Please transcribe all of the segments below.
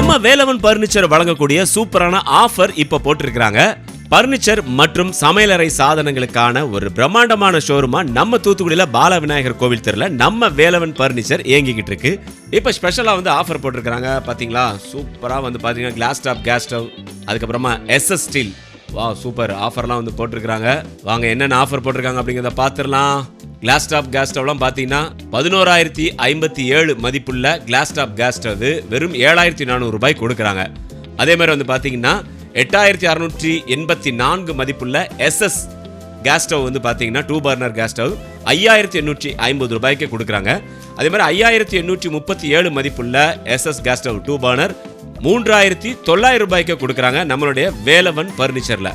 நம்ம வேலவன் பர்னிச்சர் வழங்கக்கூடிய சூப்பரான ஆஃபர் இப்ப போட்டிருக்கிறாங்க. பர்னிச்சர் மற்றும் சமையலறை சாதனங்களுக்கான ஒரு பிரம்மாண்டமான ஷோரூமா நம்ம தூத்துக்குடியில பால விநாயகர் கோவில் தெருல நம்ம வேலவன் பர்னிச்சர் இயங்கிக்கிட்டு இருக்கு. இப்ப ஸ்பெஷலா வந்து ஆஃபர் போட்டிருக்கிறாங்க பாத்தீங்களா? சூப்பரா வந்து பாத்தீங்கன்னா கிளாஸ் டாப் கேஸ் ஸ்டவ் அதுக்கப்புறமா எஸ்எஸ் ஸ்டீல் வா சூப்பர். ஆஃபர்லாம் வந்து போட்டிருக்காங்க வாங்க என்னென்ன ஆஃபர் போட்டிருக்காங்க அப்படிங்கிறத பார்த்துடலாம் கிளாஸ் டாப் கேஸ் ஸ்டவ்லாம் பார்த்தீங்கன்னா பதினோராயிரத்தி ஐம்பத்தி ஏழு மதிப்புள்ள கிளாஸ் டாப் கேஸ் ஸ்டவ் வெறும் ஏழாயிரத்தி நானூறு ரூபாய் கொடுக்குறாங்க. அதே மாதிரி வந்து பார்த்தீங்கன்னா எட்டாயிரத்தி அறுநூற்றி எண்பத்தி நான்கு மதிப்புள்ள எஸ்எஸ் கேஸ் ஸ்டவ் வந்து பார்த்தீங்கன்னா டூ பர்னர் கேஸ் ஸ்டவ் ஐயாயிரத்தி எண்ணூற்றி ஐம்பது ரூபாய்க்கு கொடுக்குறாங்க. அதே மாதிரி ஐயாயிரத்தி எண்ணூற்றி முப்பத்தி ஏழு மதிப்புள்ள SS gas stove two burner மூன்றாயிரத்தி தொள்ளாயிரம் ரூபாய்க்கு கொடுக்குறாங்க நம்மளுடைய வேலவன் பர்னிச்சரில்.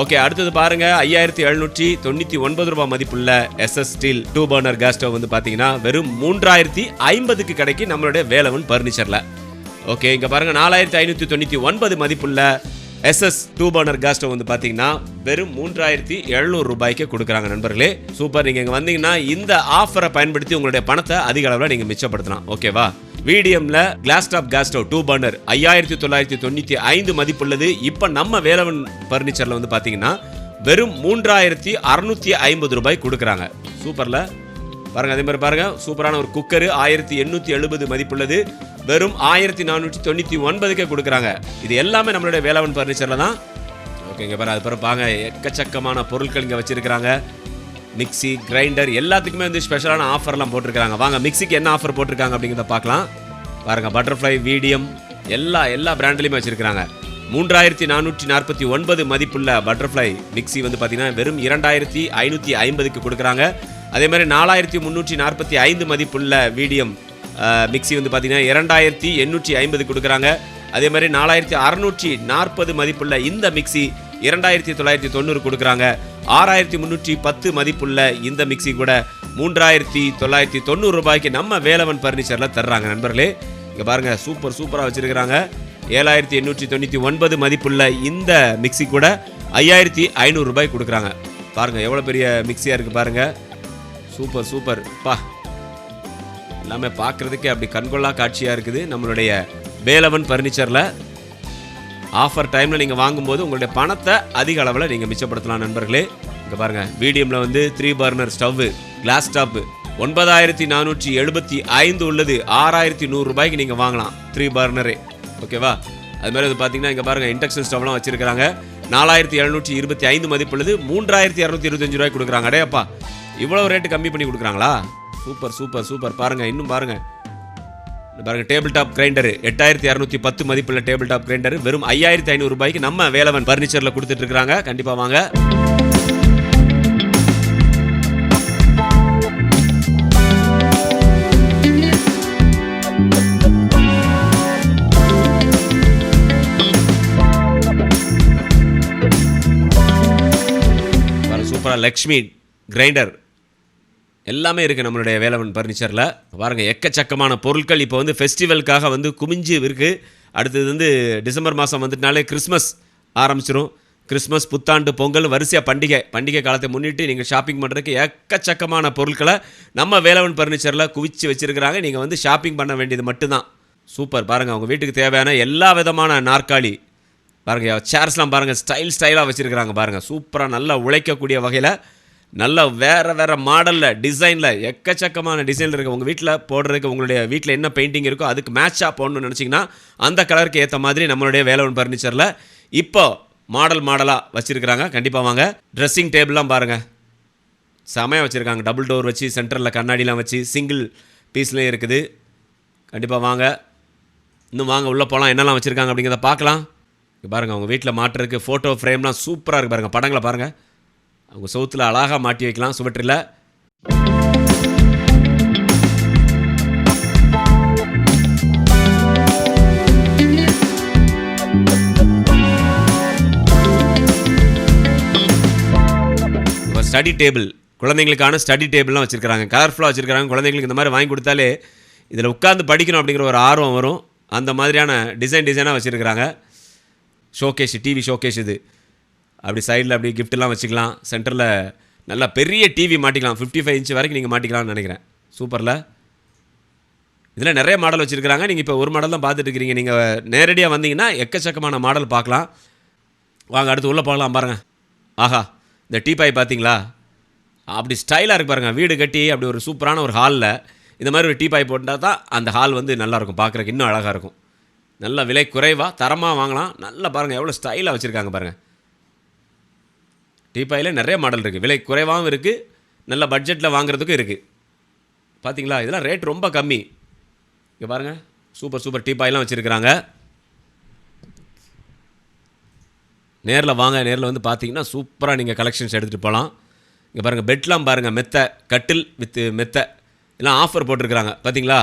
ஓகே அடுத்தது பாருங்க ஐயாயிரத்தி எழுநூற்றி தொண்ணூற்றி ஒன்பது ரூபாய் மதிப்புள்ள SS steel two burner gas stove வந்து பார்த்தீங்கன்னா வெறும் மூன்றாயிரத்தி ஐம்பதுக்கு கிடைக்கு நம்மளுடைய வேலவன் பர்னிச்சரில். ஓகே இங்கே பாருங்க நாலாயிரத்தி ஐநூற்றி தொண்ணூற்றி ஒன்பது மதிப்புள்ள SS two burner gas stove வந்து பார்த்தீங்கன்னா வெறும் மூன்றாயிரத்தி எழுநூறு ரூபாய்க்கு கொடுக்குறாங்க நண்பர்களே. சூப்பர் நீங்கள் இங்கே வந்தீங்கன்னா இந்த ஆஃபரை பயன்படுத்தி உங்களுடைய பணத்தை அதிக அளவில் நீங்கள் மிச்சப்படுத்தலாம். ஓகேவா மீடியம்ல glass top gas stove two burner ஐயாயிரத்தி தொள்ளாயிரத்தி தொண்ணூற்றி ஐந்து மதிப்புள்ளது. இப்போ நம்ம வேலவன் பர்னிச்சரில் வந்து பார்த்தீங்கன்னா வெறும் மூன்றாயிரத்தி அறுநூத்தி ஐம்பது ரூபாய் கொடுக்குறாங்க. சூப்பர்ல? பாருங்க அதே மாதிரி பாருங்க. சூப்பரான ஒரு குக்கர் ஆயிரத்தி எண்ணூத்தி எழுபது மதிப்புள்ளது. வெறும் ஆயிரத்தி நானூற்றி தொண்ணூற்றி ஒன்பதுக்கே கொடுக்குறாங்க. இது எல்லாமே நம்மளுடைய வேலவன் பர்னிச்சரில் தான். ஓகேங்க பாரு அது பிறகு பாருங்க எக்கச்சக்கமான பொருட்கள் இங்கே வச்சிருக்கிறாங்க. மிக்ஸி கிரைண்டர் எல்லாத்துக்குமே வந்து ஸ்பெஷலான ஆஃபர்லாம் போட்டிருக்காங்க வாங்க மிக்ஸிக்கு என்ன ஆஃபர் போட்டிருக்காங்க அப்படிங்கிறத பார்க்கலாம். பாருங்கள் பட்டர்ஃப்ளை வீடியம் எல்லா எல்லா பிராண்ட்லேயுமே வச்சுருக்கிறாங்க. மூன்றாயிரத்தி நானூற்றி நாற்பத்தி ஒன்பது மதிப்புள்ள பட்டர்ஃப்ளை மிக்ஸி வந்து பார்த்தீங்கன்னா வெறும் இரண்டாயிரத்தி ஐநூற்றி ஐம்பதுக்கு கொடுக்குறாங்க. அதே மாதிரி நாலாயிரத்தி முந்நூற்றி நாற்பத்தி ஐந்து மதிப்புள்ள வீடியம் மிக்ஸி வந்து பார்த்தீங்கன்னா இரண்டாயிரத்தி எண்ணூற்றி ஐம்பது கொடுக்குறாங்க. அதே மாதிரி நாலாயிரத்தி அறநூற்றி நாற்பது மதிப்புள்ள இந்த மிக்ஸி இரண்டாயிரத்தி தொள்ளாயிரத்தி தொண்ணூறு கொடுக்குறாங்க. ஆறாயிரத்தி முந்நூற்றி பத்து மதிப்புள்ள இந்த மிக்ஸி கூட மூன்றாயிரத்தி தொள்ளாயிரத்தி தொண்ணூறு ரூபாய்க்கு நம்ம வேலவன் பர்னிச்சரில் தர்றாங்க நண்பர்களே. இங்கே பாருங்க சூப்பர் சூப்பராக வச்சுருக்கிறாங்க. ஏழாயிரத்தி எண்ணூற்றி தொண்ணூற்றி ஒன்பது மதிப்புள்ள இந்த மிக்ஸி கூட ஐயாயிரத்தி ஐநூறு ரூபாய் கொடுக்குறாங்க. பாருங்கள் எவ்வளோ பெரிய மிக்ஸியாக இருக்குது பாருங்கள் சூப்பர் சூப்பர் பா. எல்லாமே பார்க்குறதுக்கே அப்படி கண்கொள்ளா காட்சியாக இருக்குது. நம்மளுடைய வேலவன் பர்னிச்சரில் ஆஃபர் டைமில் நீங்கள் வாங்கும்போது உங்களுடைய பணத்தை அதிக அளவில் நீங்கள் மிச்சப்படுத்தலாம் நண்பர்களே. இங்கே பாருங்கள் மீடியமில் வந்து three burner stove glass top ஒன்பதாயிரத்தி நானூற்றி எழுபத்தி ஐந்து உள்ளது. ஆறாயிரத்தி நூறுரூபாய்க்கு நீங்கள் வாங்கலாம் த்ரீ பர்னரே ஓகேவா அது மாதிரி வந்து பார்த்தீங்கன்னா இங்கே பாருங்கள் இண்டக்ஷன் ஸ்டவ்லாம் வச்சிருக்காங்க நாலாயிரத்தி எழுநூற்றி இருபத்தி ஐந்து மதிப்புள்ளது. மூன்றாயிரத்தி இரநூத்தி இருபத்தஞ்சு ரூபாய்க்கு கொடுக்குறாங்க. அடையப்பா இவ்வளோ ரேட்டு கம்மி பண்ணி கொடுக்குறாங்களா? Super super super. பாருங்கள் இன்னும் பாருங்கள் இந்த பாருங்க டேபிள் டாப் கிரைண்டர் எட்டாயிரத்தி இரநூத்தி பத்து மதிப்புள்ள டேபிள் டாப் கிரைண்டர் வெறும் ஐயாயிரத்தி ஐநூறு ரூபாய்க்கு நம்ம வேலவன் பர்னிச்சர்ல கொடுத்துட்டு இருக்காங்க கண்டிப்பா வாங்க. அப்புறம் லக்ஷ்மி கிரைண்டர் எல்லாமே இருக்குது நம்மளுடைய வேலவன் ஃபர்னிச்சரில் பாருங்கள் எக்கச்சக்கமான பொருட்கள் இப்போ வந்து ஃபெஸ்டிவலுக்காக வந்து குமிஞ்சு இருக்கு. அடுத்தது வந்து டிசம்பர் மாதம் வந்துட்டுனாலே கிறிஸ்மஸ் ஆரம்பிச்சிரும். கிறிஸ்மஸ் புத்தாண்டு பொங்கல் வரிசையாக பண்டிகை. பண்டிகை காலத்தை முன்னிட்டு நீங்கள் ஷாப்பிங் பண்ணுறதுக்கு எக்கச்சக்கமான பொருட்களை நம்ம வேலவன் ஃபர்னிச்சரில் குவிச்சு வச்சிருக்கிறாங்க. நீங்கள் வந்து ஷாப்பிங் பண்ண வேண்டியது மட்டும்தான். சூப்பர். பாருங்கள் உங்கள் வீட்டுக்கு தேவையான எல்லா விதமான நாற்காலி பாருங்கள் சேர்ஸ்லாம் பாருங்கள் ஸ்டைல் ஸ்டைலாக வச்சுருக்கிறாங்க பாருங்கள் சூப்பராக நல்லா உழைக்கக்கூடிய வகையில் நல்ல வேறு வேறு மாடலில் டிசைனில் எக்கச்சக்கமான டிசைனில் இருக்குது உங்கள் வீட்டில் போடுறதுக்கு உங்களுடைய வீட்டில் என்ன பெயிண்டிங் இருக்கோ அதுக்கு மேட்சாக போடணும்னு நினச்சிங்கன்னா அந்த கலருக்கு ஏற்ற மாதிரி நம்மளுடைய வேலவன் ஃபர்னிச்சரில் இப்போ மாடல் மாடலாக வச்சுருக்கிறாங்க. கண்டிப்பாக வாங்க. ட்ரெஸ்ஸிங் டேபிள்லாம் பாருங்கள் செமையாக வச்சுருக்காங்க. டபுள் டோர் வச்சு சென்டரில் கண்ணாடிலாம் வச்சு சிங்கிள் பீஸ்லேயும் இருக்குது. கண்டிப்பாக வாங்க. இன்னும் வாங்க உள்ளே போகலாம் என்னெல்லாம் வச்சுருக்காங்க அப்படிங்கிறத பார்க்கலாம். இங்க பாருங்க அவங்க வீட்டில் மாட்டுறதுக்கு ஃபோட்டோ ஃப்ரேம்லாம் சூப்பராக இருக்குது பாருங்க. படங்களை பாருங்க. அவங்க சவுத்தில் அழகாக மாட்டி வைக்கலாம். சுவற்றில். ஸ்டடி டேபிள் குழந்தைங்களுக்கான ஸ்டடி டேபிள்லாம் வச்சுருக்காங்க கலர்ஃபுல்லாக வச்சுருக்காங்க குழந்தைங்களுக்கு இந்த மாதிரி வாங்கி கொடுத்தாலே இதில் உட்காந்து படிக்கணும் அப்படிங்கிற ஒரு ஆர்வம் வரும். அந்த மாதிரியான டிசைன் டிசைனாக வச்சுருக்கிறாங்க. ஷோகேஷ் டிவி ஷோகேஷ் இது. அப்படி சைடில் அப்படி கிஃப்ட்லாம் வச்சுக்கலாம். சென்டரில் நல்லா பெரிய டிவி மாட்டிக்கலாம். ஃபிஃப்டி ஃபைவ் இன்ச் வரைக்கும் நீங்கள் மாட்டிக்கலாம்னு நினைக்கிறேன். சூப்பரில் இதில் நிறைய மாடல் வச்சுருக்கிறாங்க. நீங்கள் இப்போ ஒரு மாடல் தான் பார்த்துட்டு இருக்கிறீங்க. நீங்கள் நேரடியாக வந்தீங்கன்னா எக்கச்சக்கமான மாடல் பார்க்கலாம். வாங்க அடுத்து உள்ளே போகலாம் பாருங்கள் ஆஹா இந்த டீபாய் பார்த்தீங்களா? அப்படி ஸ்டைலாக இருக்கு பாருங்கள் வீடு கட்டி அப்படி ஒரு சூப்பரான ஒரு ஹாலில் இந்த மாதிரி ஒரு டீபாய் போட்டால் தான் அந்த ஹால் வந்து நல்லாயிருக்கும் பார்க்குறக்கு இன்னும் அழகாக இருக்கும். நல்ல விலை குறைவாக தரமாக வாங்கலாம். நல்லா பாருங்கள் எவ்வளோ ஸ்டைலாக வச்சுருக்காங்க பாருங்கள் டீபாயில் நிறைய மாடல் இருக்குது விலை குறைவாகவும் இருக்குது நல்ல பட்ஜெட்டில் வாங்குறதுக்கும் இருக்குது பார்த்தீங்களா இதெல்லாம் ரேட் ரொம்ப கம்மி. இங்கே பாருங்கள் சூப்பர் சூப்பர் டீப்பாயெல்லாம் வச்சுருக்குறாங்க. நேரில் வாங்க நேரில் வந்து பார்த்தீங்கன்னா சூப்பராக நீங்கள் கலெக்ஷன்ஸ் எடுத்துகிட்டு போகலாம் இங்கே பாருங்கள் பெட்லாம் பாருங்கள் மெத்தை கட்டில் வித்து மெத்தை. எல்லாம் ஆஃபர் போட்டிருக்கிறாங்க. பார்த்தீங்களா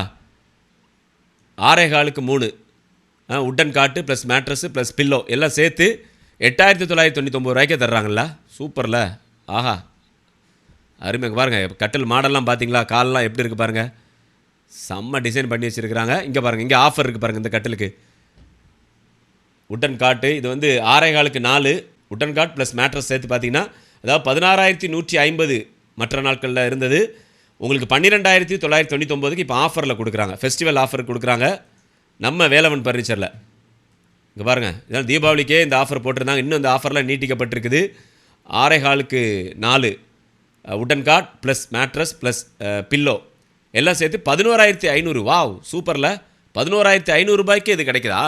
ஆறே காலுக்கு மூணு. உட்டன் காட்டு ப்ளஸ் மேட்ரஸு ப்ளஸ் பில்லோ எல்லாம் சேர்த்து எட்டாயிரத்தி தொள்ளாயிரத்தி தொண்ணூத்தொம்பது ரூபாய்க்கே தர்றாங்கல்ல? சூப்பரில். ஆஹா. அருமை பாருங்கள் கட்டில் மாடல்லாம் பார்த்தீங்களா கால்லாம் எப்படி இருக்குது பாருங்கள் செம்ம டிசைன் பண்ணி வச்சுருக்கிறாங்க. இங்கே பாருங்கள் இங்கே ஆஃபர் இருக்குது பாருங்கள் இந்த கட்டிலுக்கு. உட்டன் காட்டு இது வந்து ஆறே காலுக்கு நாலு. உட்டன் காட் ப்ளஸ் மேட்ரஸ் சேர்த்து பார்த்தீங்கன்னா அதாவது பதினாறாயிரத்தி நூற்றி ஐம்பது மற்ற நாட்களில் இருந்தது. உங்களுக்கு பன்னிரெண்டாயிரத்தி தொள்ளாயிரத்தி தொண்ணூத்தொம்போதுக்கு இப்போ ஆஃபரில் கொடுக்குறாங்க. ஃபெஸ்டிவல் ஆஃபர் கொடுக்குறாங்க. நம்ம வேலவன் பர்னிச்சரில் இங்கே பாருங்கள் இதனால் தீபாவளிக்கே இந்த ஆஃபர் போட்டிருந்தாங்க. இன்னும் இந்த ஆஃபர்லாம் நீட்டிக்கப்பட்டிருக்குது. ஆறே ஹாலுக்கு நாலு உடன் cot plus mattress plus pillow எல்லாம் சேர்த்து பதினோராயிரத்தி ஐநூறு. வாவ் சூப்பரில். பதினோராயிரத்தி ஐநூறுரூபாய்க்கு இது கிடைக்குதா?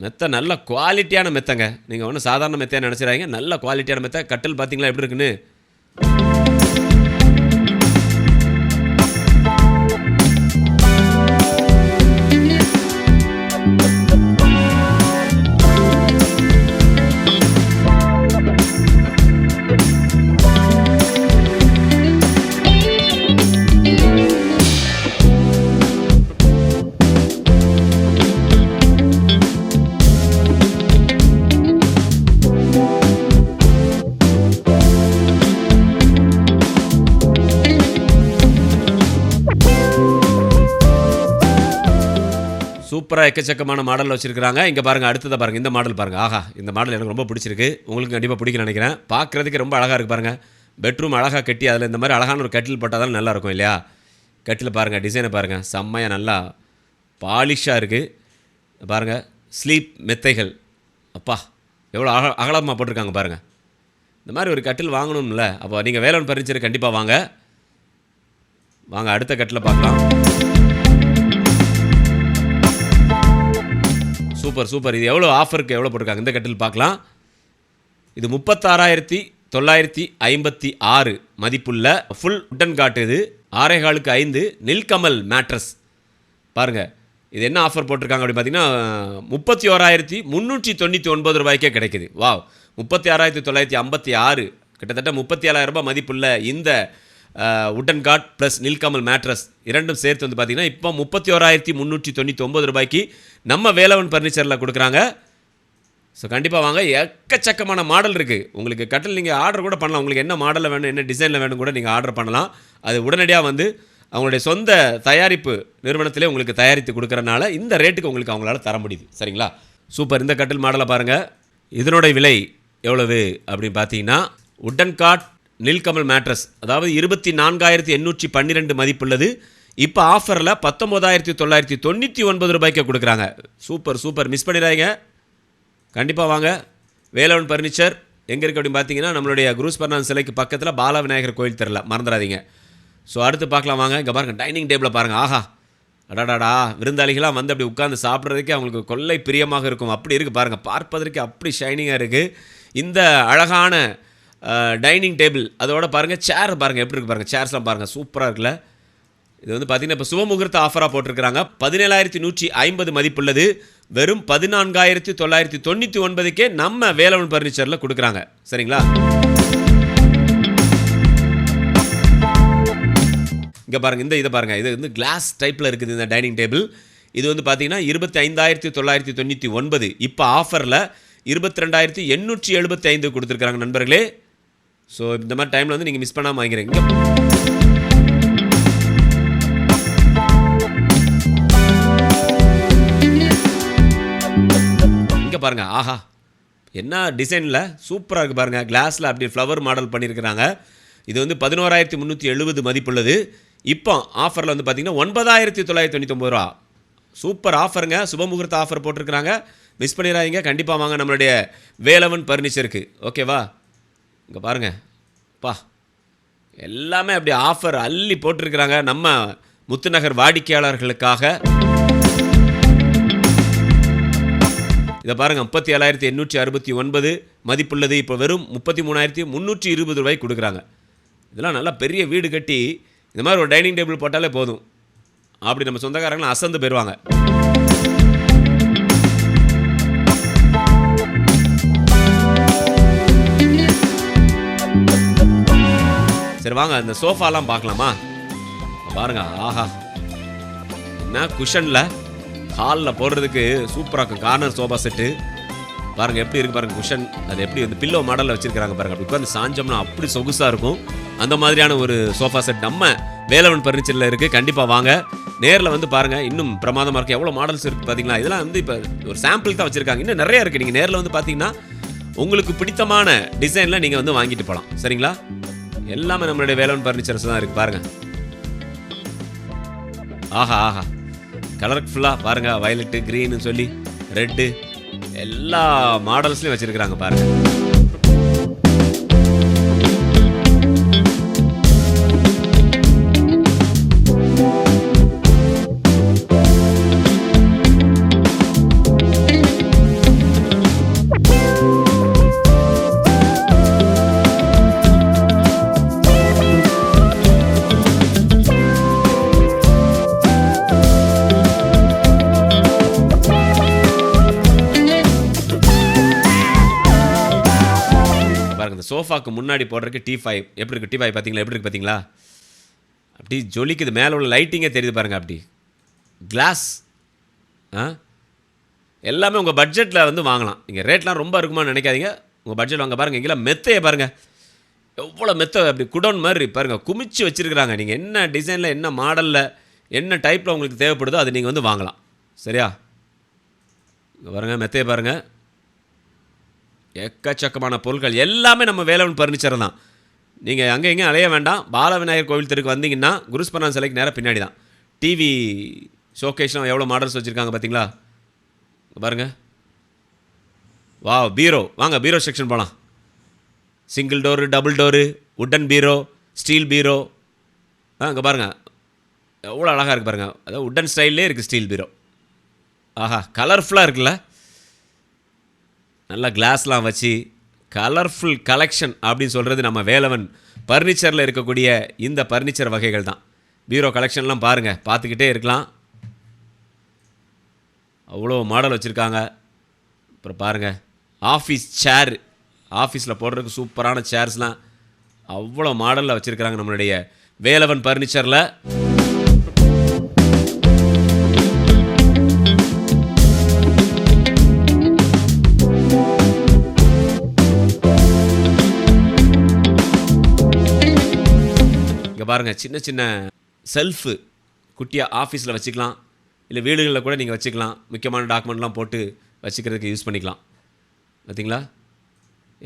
மெத்தை நல்ல குவாலிட்டியான மெத்தைங்க. நீங்கள் ஒன்றும் சாதாரண மெத்தையாக நினச்சிடாங்க நல்ல குவாலிட்டியான மெத்தை. கட்டில் பார்த்தீங்களா எப்படி இருக்குன்னு? சூப்பராக எக்கச்சக்கமான மாடல் வச்சுருக்காங்க இங்கே பாருங்கள் அடுத்ததை பாருங்கள் இந்த மாடல் பாருங்கள் ஆஹா இந்த மாடல் எனக்கு ரொம்ப பிடிச்சிருக்கு. உங்களுக்கு கண்டிப்பாக பிடிக்கும்னு நினைக்கிறேன். பார்க்குறதுக்கு ரொம்ப அழகாக இருக்குது பாருங்கள் பெட்ரூம் அழகாக கட்டி அதில் இந்த மாதிரி அழகான ஒரு கட்டில் போட்டால் தான் நல்லா இருக்கும் இல்லையா? கட்டில் பாருங்கள் டிசைனை பாருங்கள் செம்மையாக நல்லா பாலிஷாக இருக்குது பாருங்கள் ஸ்லீப் மெத்தைகள். அப்பா எவ்வளோ அக அகலமாக போட்டிருக்காங்க பாருங்கள் இந்த மாதிரி ஒரு கட்டில் வாங்கணும்ல. அப்போ நீங்கள் வேலவன் ஃபர்னிச்சர் கண்டிப்பாக வாங்க. வாங்க அடுத்த கட்டில் பார்க்கலாம். Super super. இது எவ்வளோ ஆஃபருக்கு எவ்வளோ போட்டிருக்காங்க? இந்த கட்டில் பார்க்கலாம். இது முப்பத்தாறாயிரத்தி தொள்ளாயிரத்தி ஐம்பத்தி ஆறு மதிப்புள்ள ஃபுல் உட்டன் காட்டு இது. ஆரேகாலுக்கு ஐந்து நில்கமல் மேட்ரஸ் பாருங்கள் இது என்ன ஆஃபர் போட்டிருக்காங்க அப்படின்னு பார்த்தீங்கன்னா முப்பத்தி ஓராயிரத்தி முந்நூற்றி தொண்ணூற்றி ஒன்பது ரூபாய்க்கே கிடைக்குது. வாவ். முப்பத்தி ஆறாயிரத்தி தொள்ளாயிரத்தி ஐம்பத்தி ஆறு கிட்டத்தட்ட முப்பத்தி ஏழாயிரம் ரூபாய் மதிப்புள்ள இந்த wooden cot plus Nilkamal mattress இரண்டும் சேர்த்து வந்து பார்த்தீங்கன்னா இப்போ முப்பத்தி ஓராயிரத்தி முந்நூற்றி தொண்ணூற்றி ஒம்பது ரூபாய்க்கு நம்ம வேலவன் ஃபர்னிச்சரில் கொடுக்குறாங்க. ஸோ கண்டிப்பாக வாங்க எக்கச்சக்கமான மாடல் இருக்குது உங்களுக்கு கட்டில் நீங்கள் ஆர்டர் கூட பண்ணலாம். உங்களுக்கு என்ன மாடலில் வேணும் என்ன டிசைனில் வேணும் கூட நீங்கள் ஆர்டர் பண்ணலாம். அது உடனடியாக வந்து அவங்களுடைய சொந்த தயாரிப்பு நிறுவனத்திலே உங்களுக்கு தயாரித்து கொடுக்குறனால இந்த ரேட்டுக்கு உங்களுக்கு அவங்களால தர முடியுது. சரிங்களா? சூப்பர் இந்த கட்டில் மாடலை பாருங்கள் இதனுடைய விலை எவ்வளவு அப்படின்னு பார்த்தீங்கன்னா உட்டன் காட் நில்கமல் மேட்ரஸ். அதாவது இருபத்தி நான்காயிரத்தி எண்ணூற்றி பன்னிரெண்டு மதிப்புள்ளது. இப்போ ஆஃபரில் பத்தொம்போதாயிரத்தி தொள்ளாயிரத்தி தொண்ணூற்றி ஒன்பது ரூபாய்க்கு கொடுக்குறாங்க. Super super. மிஸ் பண்ணிடாதீங்க. கண்டிப்பாக வாங்க. வேலவன் பர்னிச்சர் எங்கே இருக்குது அப்படின்னு பார்த்தீங்கன்னா நம்மளுடைய குரூஸ் பர்னான் சிலைக்கு பக்கத்தில் பால விநாயகர் கோயில் தெரில. மறந்துடாதீங்க. ஸோ அடுத்து பார்க்கலாம் வாங்க. இங்கே பாருங்கள் டைனிங் டேபிளை பாருங்கள் ஆஹா. அடாடாடா. விருந்தாளிகளாக வந்து அப்படி உட்காந்து சாப்பிட்றதுக்கே அவங்களுக்கு கொள்ளை பிரியமாக இருக்கும். அப்படி இருக்குது பாருங்கள் பார்ப்பதற்கு அப்படி ஷைனிங்காக இருக்குது இந்த அழகான டைனிங் டேபிள் அதோட பாருங்கள் சேர் பாருங்கள் எப்படி இருக்கு பாருங்கள் சேர்ஸ்லாம் பாருங்கள் சூப்பராக இருக்குல்ல. இது வந்து பார்த்தீங்கன்னா இப்போ சுபமுகூர்த்த ஆஃபராக போட்டிருக்கிறாங்க. பதினேழாயிரத்தி நூற்றி ஐம்பது மதிப்புள்ளது. வெறும் பதினான்காயிரத்தி தொள்ளாயிரத்தி தொண்ணூற்றி ஒன்பதுக்கே நம்ம வேலவன் ஃபர்னிச்சரில் கொடுக்குறாங்க. சரிங்களா? இங்கே பாருங்கள் இந்த இதை பாருங்கள் இது வந்து கிளாஸ் டைப்பில் இருக்குது இந்த டைனிங் டேபிள் இது வந்து பார்த்தீங்கன்னா இருபத்தி ஐந்தாயிரத்தி தொள்ளாயிரத்தி தொண்ணூற்றி ஒன்பது. இப்போ ஆஃபரில் இருபத்தி ரெண்டாயிரத்தி எண்ணூற்றி எழுபத்தி ஐந்து கொடுத்துருக்காங்க நண்பர்களே. ஸோ இந்த மாதிரி டைமில் வந்து நீங்கள் மிஸ் பண்ணாமல் வாங்கிறீங்க இங்கே பாருங்கள் ஆஹா. என்ன டிசைனில் சூப்பராக இருக்குது பாருங்கள் கிளாஸில் அப்படி ஃப்ளவர் மாடல் பண்ணியிருக்கிறாங்க இது வந்து பதினோராயிரத்தி முந்நூற்றி எழுபது மதிப்புள்ளது. இப்போ ஆஃபரில் வந்து பார்த்தீங்கன்னா ஒன்பதாயிரத்தி தொள்ளாயிரத்தி தொண்ணூத்தொம்பது ரூபா. சூப்பர் ஆஃபருங்க சுபமுகூர்த்த ஆஃபர் போட்டிருக்கிறாங்க. மிஸ் பண்ணிடாதீங்க. கண்டிப்பாக வாங்க. நம்மளுடைய வேலவன் பர்னிச்சருக்கு ஓகேவா இங்கே பாருங்க. பா. எல்லாமே அப்படி ஆஃபர் அள்ளி போட்டிருக்கிறாங்க நம்ம முத்துநகர் வாடிக்கையாளர்களுக்காக. இதை பாருங்க முப்பத்தி ஏழாயிரத்தி எண்ணூற்றி அறுபத்தி ஒன்பது மதிப்புள்ளது. இப்போ வெறும் முப்பத்தி மூணாயிரத்தி முந்நூற்றி இருபது ரூபாய்க்கு கொடுக்குறாங்க. இதெல்லாம் நல்லா பெரிய வீடு கட்டி இந்த மாதிரி ஒரு டைனிங் டேபிள் போட்டாலே போதும். அப்படி நம்ம சொந்தக்காரங்களும் அசந்து போயிடுவாங்க சரி வாங்க அந்த சோஃபாலாம் பார்க்கலாமா? பாருங்க ஆஹா. என்ன குஷனில்? ஹாலில் போடுறதுக்கு சூப்பராக இருக்கும் கார்னர் சோஃபா செட்டு பாருங்கள் எப்படி இருக்குது பாருங்கள் குஷன். அது எப்படி வந்து பில்லோ மாடலில் வச்சுருக்காங்க பாருங்கள் அப்படி உட்காந்து சாஞ்சோம்னா அப்படி சொகுசாக இருக்கும். அந்த மாதிரியான ஒரு சோஃபா செட் நம்ம வேலவன் பர்னிச்சரில் இருக்குது கண்டிப்பாக வாங்க. நேரில் வந்து பாருங்க இன்னும் பிரமாதமாக இருக்குது எவ்வளோ மாடல்ஸ் இருக்குது பார்த்தீங்களா இதெல்லாம் வந்து இப்போ ஒரு சாம்பிள் தான் வச்சுருக்காங்க. இன்னும் நிறைய இருக்குது நீங்கள் நேரில் வந்து பார்த்தீங்கன்னா உங்களுக்கு பிடித்தமான டிசைனில் நீங்கள் வந்து வாங்கிட்டு போகலாம் சரிங்களா? எல்லாமே நம்மளுடைய வேளாண் பர்னிச்சர்ஸ் தான் இருக்குது பாருங்கள் ஆஹா ஆஹா. கலர்ஃபுல்லாக பாருங்க வயலட்டு க்ரீன்னு சொல்லி ரெட்டு எல்லா மாடல்ஸ்லையும் வச்சிருக்கிறாங்க பாருங்க. சோஃபாக்கு முன்னாடி போடுறதுக்கு டி ஃபைவ் எப்படி இருக்கு? டி ஃபைவ் பார்த்தீங்களா எப்படி இருக்குது பார்த்தீங்களா அப்படி ஜொலிக்குது. மேலே உள்ள லைட்டிங்கே தெரியுது பாருங்க அப்படி. கிளாஸ் ஆ? எல்லாமே உங்கள் பட்ஜெட்டில் வந்து வாங்கலாம். நீங்கள் ரேட்லாம் ரொம்ப இருக்குமான்னு நினைக்காதீங்க. உங்கள் பட்ஜெட் வாங்க பாருங்கள் இங்கெல்லாம் மெத்தையை பாருங்கள் எவ்வளோ மெத்தை? அப்படி குடோன் மாதிரி பாருங்கள் குமிச்சு வச்சுருக்குறாங்க. நீங்கள் என்ன டிசைனில் என்ன மாடலில் என்ன டைப்பில் உங்களுக்கு தேவைப்படுதோ அது நீங்கள் வந்து வாங்கலாம். சரியா? இங்க பாருங்கள் மெத்தையை பாருங்கள் எக்கச்சக்கமான பொருட்கள் எல்லாமே நம்ம வேலவன் பர்னிச்சர் தான். நீங்கள் அங்கே எங்கேயும் அலைய வேண்டாம். பாலவிநாயகர் கோவில் தெருக்கு வந்தீங்கன்னா குருஸ்பனான் சிலைக்கு நேராக பின்னாடி தான். டிவி ஷோகேஷ்லாம் எவ்வளோ மாடல்ஸ் வச்சுருக்காங்க பார்த்தீங்களா பாருங்கள் வா பீரோ. வாங்க பீரோ செக்ஷன் போகலாம் single door double door wooden bureau steel bureau. ஆ இங்கே பாருங்கள் எவ்வளோ அழகாக இருக்குது பாருங்கள் அதாவது உட்டன் ஸ்டைல்லே இருக்குது ஸ்டீல் பீரோ. ஆஹா கலர்ஃபுல்லாக இருக்குல்ல? நல்லா கிளாஸ்லாம் வச்சு கலர்ஃபுல் கலெக்ஷன் அப்படின்னு சொல்கிறது நம்ம வேலவன். பர்னிச்சரில் இருக்கக்கூடிய இந்த பர்னிச்சர் வகைகள் தான். பீரோ கலெக்ஷன்லாம் பாருங்கள் பார்த்துக்கிட்டே இருக்கலாம். அவ்வளோ மாடல் வச்சுருக்காங்க. அப்புறம் பாருங்கள் ஆஃபீஸ் சேர் ஆஃபீஸில் போடுறதுக்கு சூப்பரான சேர்ஸ்லாம் அவ்வளோ மாடலில் வச்சுருக்காங்க நம்மளுடைய வேலவன் பர்னிச்சரில் பாருங்கள் சின்ன சின்ன செல்ஃபு குட்டியாக ஆஃபீஸில் வச்சுக்கலாம். இல்லை வீடுகளில் கூட நீங்கள் வச்சுக்கலாம். முக்கியமான டாக்குமெண்ட்லாம் போட்டு வச்சுக்கிறதுக்கு யூஸ் பண்ணிக்கலாம். பார்த்தீங்களா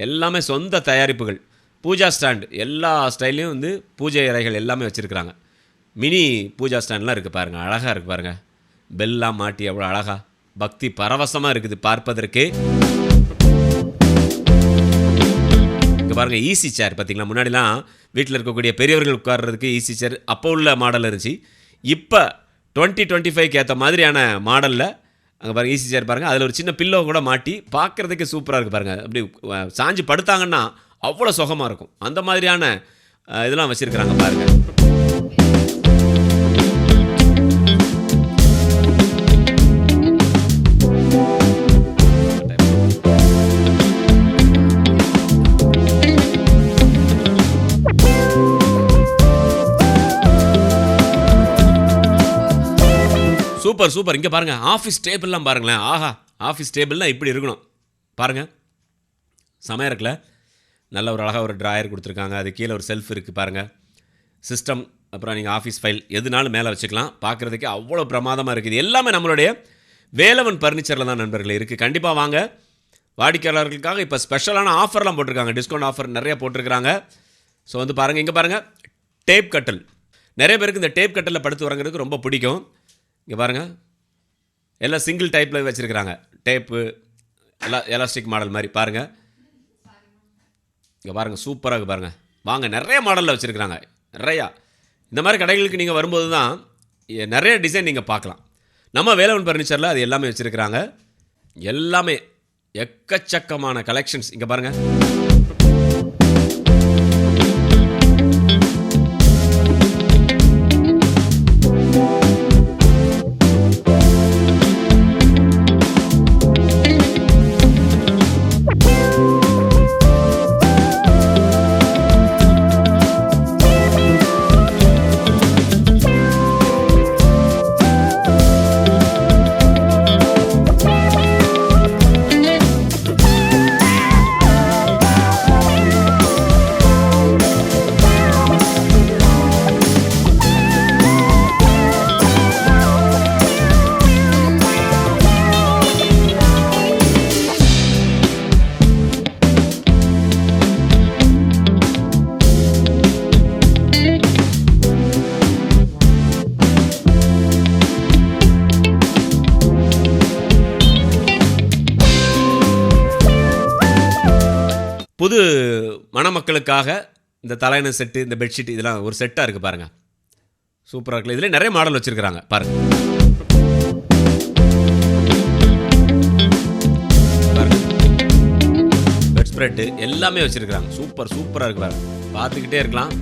எல்லாமே சொந்த தயாரிப்புகள். பூஜா ஸ்டாண்ட் எல்லா ஸ்டைல்லையும் வந்து பூஜை அறைகள் எல்லாமே வச்சுருக்குறாங்க. மினி பூஜா ஸ்டாண்ட்லாம் இருக்குது பாருங்கள் அழகாக இருக்குது பாருங்கள் பெல்லாம் மாட்டி அவ்வளோ அழகாக பக்தி பரவசமாக இருக்குது பார்ப்பதற்கு. இங்கே பாருங்கள் ஈஸி சேர் பார்த்தீங்களா முன்னாடிலாம் வீட்டில் இருக்கக்கூடிய பெரியவர்கள் உட்கார்றதுக்கு ஈஸி சேர் அப்போ உள்ள மாடல் இருந்துச்சு. இப்போ டுவெண்ட்டி டுவெண்ட்டி ஃபைவ்க்கு ஏற்ற மாதிரியான மாடலில் அங்கே பாருங்கள் ஈஸி சேர் பாருங்கள் அதில் ஒரு சின்ன பில்லோ கூட மாட்டி பார்க்குறதுக்கு சூப்பராக இருக்குது பாருங்கள் அப்படி சாஞ்சு படுத்தாங்கன்னா அவ்வளோ சுகமாக இருக்கும். அந்த மாதிரியான இதெல்லாம் வச்சுருக்குறாங்க பாருங்கள் சூப்பர் சூப்பர் இங்கே பாருங்கள் ஆஃபீஸ் டேபிள்லாம் பாருங்களேன். ஆஹா ஆஃபீஸ் டேபிள்லாம் இப்படி இருக்கணும். பாருங்கள் செமையாக இருக்குல்ல? நல்ல ஒரு அழகாக ஒரு ட்ராயர் கொடுத்துருக்காங்க. அது கீழே ஒரு செல்ஃப் இருக்குது பாருங்கள் சிஸ்டம் அப்புறம் நீங்கள் ஆஃபீஸ் ஃபைல் எதுனாலும் மேலே வச்சுக்கலாம். பார்க்குறதுக்கே அவ்வளோ பிரமாதமாக இருக்குது. எல்லாமே நம்மளுடைய வேலவன் பர்னிச்சரில் தான் நண்பர்கள் இருக்குது கண்டிப்பாக வாங்க. வாடிக்கையாளர்களுக்காக இப்போ ஸ்பெஷலான ஆஃபர்லாம் போட்டிருக்காங்க. டிஸ்கவுண்ட் ஆஃபர் நிறைய போட்டிருக்கிறாங்க. ஸோ வந்து பாருங்கள் இங்கே பாருங்கள் டேப் கட்டல். நிறைய பேருக்கு இந்த டேப் கட்டலில் படுத்து வரங்கிறதுக்கு ரொம்ப பிடிக்கும். இங்கே பாருங்கள் எல்லாம் சிங்கிள் டைப்பில் வச்சுருக்கிறாங்க. டேப்பு எல்லாம் எலாஸ்டிக் மாடல் மாதிரி. பாருங்கள் இங்கே பாருங்கள் சூப்பராக பாருங்கள் வாங்க நிறைய மாடலில் வச்சுருக்குறாங்க. நிறையா. இந்த மாதிரி கடைகளுக்கு நீங்கள் வரும்போது தான் நிறைய டிசைன் நீங்கள் பார்க்கலாம். நம்ம வேலவன் ஃபர்னிச்சரில் அது எல்லாமே வச்சுருக்குறாங்க. எல்லாமே எக்கச்சக்கமான கலெக்ஷன்ஸ் இங்கே பாருங்கள் புது மணமக்களுக்காக இந்த தலையணை செட்டு இந்த பெட்ஷீட் இதெல்லாம் ஒரு செட்டாக இருக்குது பாருங்கள் சூப்பராக இருக்குல்ல. இதில் நிறைய மாடல் வச்சுருக்குறாங்க. பாருங்கள் பெட் ஸ்ப்ரெட்டு எல்லாமே வச்சுருக்குறாங்க. சூப்பர் சூப்பராக இருக்கு பாருங்க. பார்த்துக்கிட்டே இருக்கலாம்.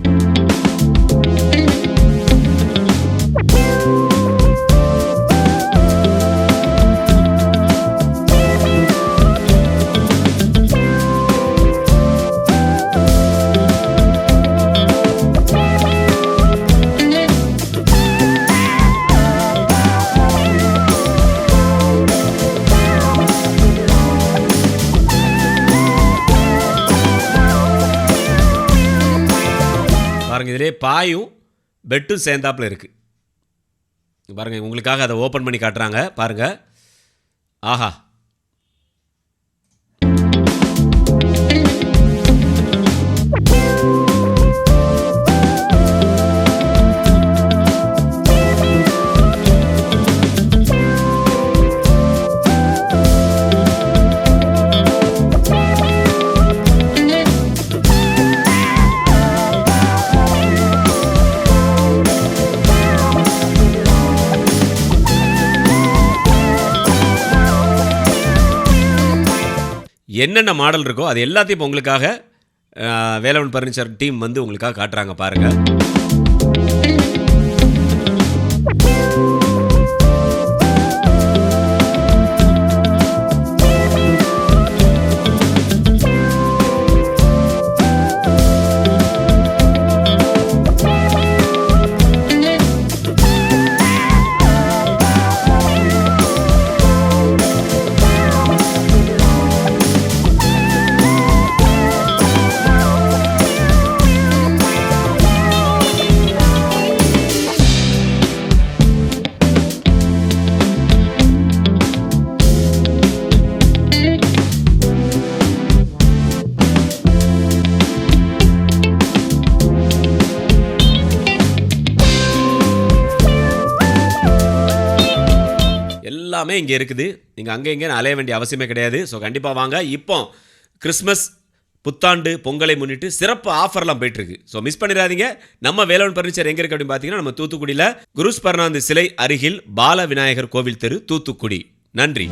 பாருங்க பாயும் பெட்டும் சேர்ந்தாப்புல இருக்கு. பாருங்கள் பாருங்க உங்களுக்காக அதை ஓப்பன் பண்ணி காட்டுறாங்க. பாருங்க. ஆஹா. என்னென்ன மாடல் இருக்கோ அது எல்லாத்தையும் இப்போ உங்களுக்காக வேலவன் பர்னிச்சர் டீம் வந்து உங்களுக்காக காட்டுறாங்க பாருங்கள் எல்லாமே இங்கே இருக்குது. நீங்கள் அங்கே இங்கே அலைய வேண்டிய அவசியமே கிடையாது. ஸோ கண்டிப்பாக வாங்க. இப்போ கிறிஸ்மஸ் புத்தாண்டு பொங்கலை முன்னிட்டு சிறப்பு ஆஃபர்லாம் போயிட்டு இருக்கு ஸோ மிஸ் பண்ணிடாதீங்க. நம்ம வேளாண் பர்னிச்சர் எங்கே இருக்கு அப்படின்னு பார்த்தீங்கன்னா நம்ம தூத்துக்குடியில் குருஸ் பர்ணாந்து சிலை அருகில் பால விநாயகர் கோவில் தெரு தூத்துக்குடி. நன்றி.